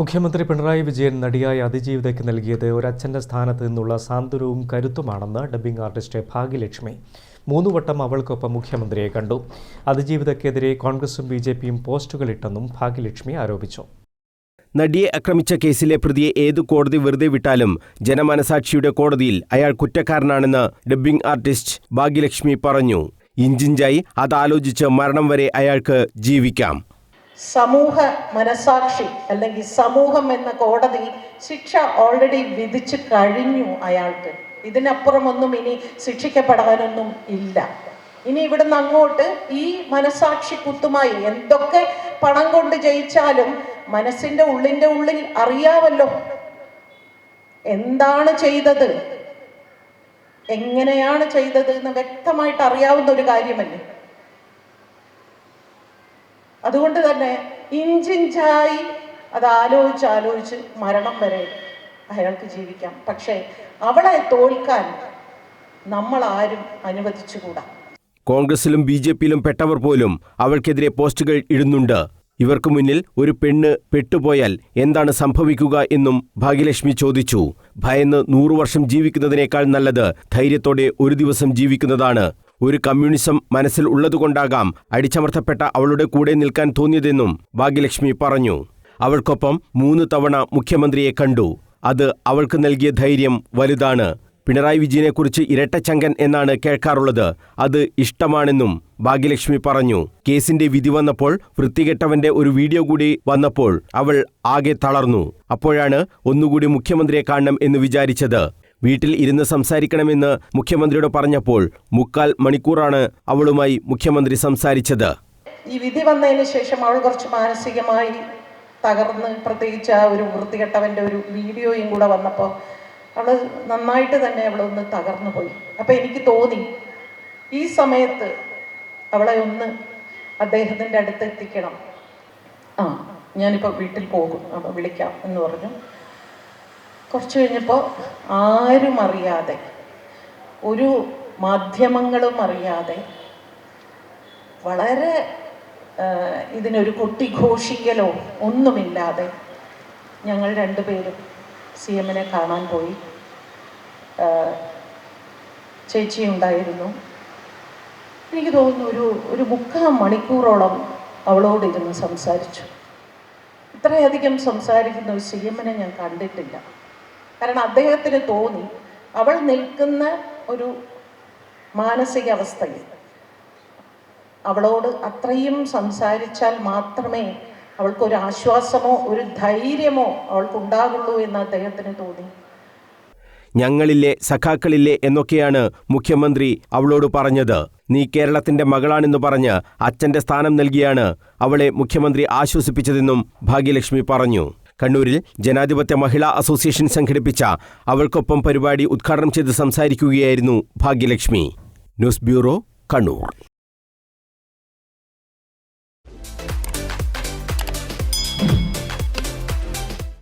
മുഖ്യമന്ത്രി പിണറായി വിജയൻ നടിയായ അതിജീവിതയ്ക്ക് നൽകിയത് ഒരച്ഛന്റെ സ്ഥാനത്ത് നിന്നുള്ള സാന്ത്വനവും കരുത്തുമാണെന്ന് ഡബ്ബിംഗ് ആർട്ടിസ്റ്റ് ഭാഗ്യലക്ഷ്മി. മൂന്നുവട്ടം അവൾക്കൊപ്പം മുഖ്യമന്ത്രിയെ കണ്ടു. അതിജീവിതയ്ക്കെതിരെ കോൺഗ്രസും ബി ജെ പിയും പോസ്റ്റുകളിട്ടെന്നും ഭാഗ്യലക്ഷ്മി ആരോപിച്ചു. നടിയെ ആക്രമിച്ച കേസിലെ പ്രതിയെ ഏതു കോടതി വെറുതെ വിട്ടാലും ജനമനസാക്ഷിയുടെ കോടതിയിൽ അയാൾ കുറ്റക്കാരനാണെന്ന് ഡബ്ബിംഗ് ആർട്ടിസ്റ്റ് ഭാഗ്യലക്ഷ്മി പറഞ്ഞു. ഇഞ്ചിഞ്ചായി അതാലോചിച്ച് മരണം വരെ അയാൾക്ക് ജീവിക്കാം. സമൂഹ മനസാക്ഷി അല്ലെങ്കിൽ സമൂഹം എന്ന കോടതി ശിക്ഷ ഓൾറെഡി വിധിച്ചു കഴിഞ്ഞു അയാൾക്ക്. ഇതിനപ്പുറമൊന്നും ഇനി ശിക്ഷിക്കപ്പെടാനൊന്നും ഇല്ല. ഇനി ഇവിടുന്ന് അങ്ങോട്ട് ഈ മനസാക്ഷി കുത്തുമായി എന്തൊക്കെ പണം കൊണ്ട് ജയിച്ചാലും മനസ്സിന്റെ ഉള്ളിന്റെ ഉള്ളിൽ അറിയാമല്ലോ എന്താണ് ചെയ്തത്. എങ്ങനെയാണ് ചെയ്തത് എന്ന് വ്യക്തമായിട്ട് അറിയാവുന്ന ഒരു കാര്യമല്ലേ? അതുകൊണ്ട് തന്നെ ഇഞ്ചിഞ്ചായി അത് ആലോചിച്ച് ആലോചിച്ച് മരണം വരെ അയാൾക്ക് ജീവിക്കാം. പക്ഷേ അവളെ തോൽക്കാൻ നമ്മൾ ആരും അനുവദിച്ചുകൂടാ. കോൺഗ്രസിലും ബി ജെ പിയിലും പെട്ടവർ പോലും അവൾക്കെതിരെ പോസ്റ്റുകൾ ഇടുന്നുണ്ട്. ഇവർക്ക് മുന്നിൽ ഒരു പെണ്ണ് പെട്ടുപോയാൽ എന്താണ് സംഭവിക്കുക എന്നും ഭാഗ്യലക്ഷ്മി ചോദിച്ചു. ഭയന്ന് നൂറു വർഷം ജീവിക്കുന്നതിനേക്കാൾ നല്ലത് ധൈര്യത്തോടെ ഒരു ദിവസം ജീവിക്കുന്നതാണ്. ഒരു കമ്മ്യൂണിസം മനസ്സിൽ ഉള്ളതുകൊണ്ടാകാം അടിച്ചമർത്തപ്പെട്ട അവളുടെ കൂടെ നിൽക്കാൻ തോന്നിയതെന്നും ഭാഗ്യലക്ഷ്മി പറഞ്ഞു. അവൾക്കൊപ്പം മൂന്ന് തവണ മുഖ്യമന്ത്രിയെ കണ്ടു. അത് അവൾക്ക് നൽകിയ ധൈര്യം വലുതാണ്. പിണറായി വിജയനെക്കുറിച്ച് ഇരട്ടച്ചങ്കൻ എന്നാണ് കേൾക്കാറുള്ളത്. അത് ഇഷ്ടമാണെന്നും ഭാഗ്യലക്ഷ്മി പറഞ്ഞു. കേസിന്റെ വിധി വന്നപ്പോൾ വൃത്തികെട്ടവന്റെ ഒരു വീഡിയോ കൂടി വന്നപ്പോൾ അവൾ ആകെ തളർന്നു. അപ്പോഴാണ് ഒന്നുകൂടി മുഖ്യമന്ത്രിയെ കാണണം എന്ന് വിചാരിച്ചത്. വീട്ടിൽ ഇരുന്ന് സംസാരിക്കണമെന്ന് മുഖ്യമന്ത്രിയോട് പറഞ്ഞപ്പോൾ മുക്കാൽ മണിക്കൂറാണ് അവളുമായി മുഖ്യമന്ത്രി സംസാരിച്ചത്. ഈ വിധി വന്നതിന് ശേഷം അവൾ കുറച്ച് മാനസികമായി തകർന്ന് പ്രത്യേകിച്ച് ആ ഒരു വൃത്തികെട്ടവന്റെ ഒരു വീഡിയോയും കൂടെ വന്നപ്പോൾ അവൾ നന്നായിട്ട് തന്നെ അവളൊന്ന് തകർന്നു പോയി. അപ്പം എനിക്ക് തോന്നി ഈ സമയത്ത് അവളെ ഒന്ന് അദ്ദേഹത്തിന്റെ അടുത്ത് എത്തിക്കണം. ആ ഞാനിപ്പോൾ വീട്ടിൽ പോകും. അപ്പോൾ വിളിക്കാം എന്ന് പറഞ്ഞു. കുറച്ച് കഴിഞ്ഞപ്പോൾ ആരും അറിയാതെ ഒരു മാധ്യമങ്ങളും അറിയാതെ വളരെ ഇതിനൊരു കൊട്ടിഘോഷിക്കലോ ഒന്നുമില്ലാതെ ഞങ്ങൾ രണ്ടുപേരും സി എമ്മിനെ കാണാൻ പോയി. ചേച്ചിയുണ്ടായിരുന്നു. എനിക്ക് തോന്നുന്നു ഒരു ഒരു മുക്കാൽ മണിക്കൂറോളം അവളോടിരുന്ന് സംസാരിച്ചു. ഇത്രയധികം സംസാരിക്കുന്ന ഒരു സി എമ്മിനെ ഞാൻ കണ്ടിട്ടില്ല. കാരണം അദ്ദേഹത്തിന് തോന്നി അവൾ നിൽക്കുന്ന ഒരു മാനസികാവസ്ഥയിൽ അവളോട് അത്രയും സംസാരിച്ചാൽ മാത്രമേ അവൾക്കൊരു ആശ്വാസമോ ഒരു ധൈര്യമോ അവൾക്കുണ്ടാകുള്ളൂ എന്ന് അദ്ദേഹത്തിന് തോന്നി. ഞങ്ങളില്ലേ സഖാക്കളില്ലേ എന്നൊക്കെയാണ് മുഖ്യമന്ത്രി അവളോട് പറഞ്ഞത്. നീ കേരളത്തിന്റെ മകളാണെന്ന് പറഞ്ഞ് അച്ഛന്റെ സ്ഥാനം നൽകിയാണ് അവളെ മുഖ്യമന്ത്രി ആശ്വസിപ്പിച്ചതെന്നും ഭാഗ്യലക്ഷ്മി പറഞ്ഞു. കണ്ണൂരിൽ ജനാധിപത്യ മഹിളാ അസോസിയേഷൻ സംഘടിപ്പിച്ച അവൾക്കൊപ്പം പരിപാടി ഉദ്ഘാടനം ചെയ്ത് സംസാരിക്കുകയായിരുന്നു ഭാഗ്യലക്ഷ്മി. News bureau Kannur.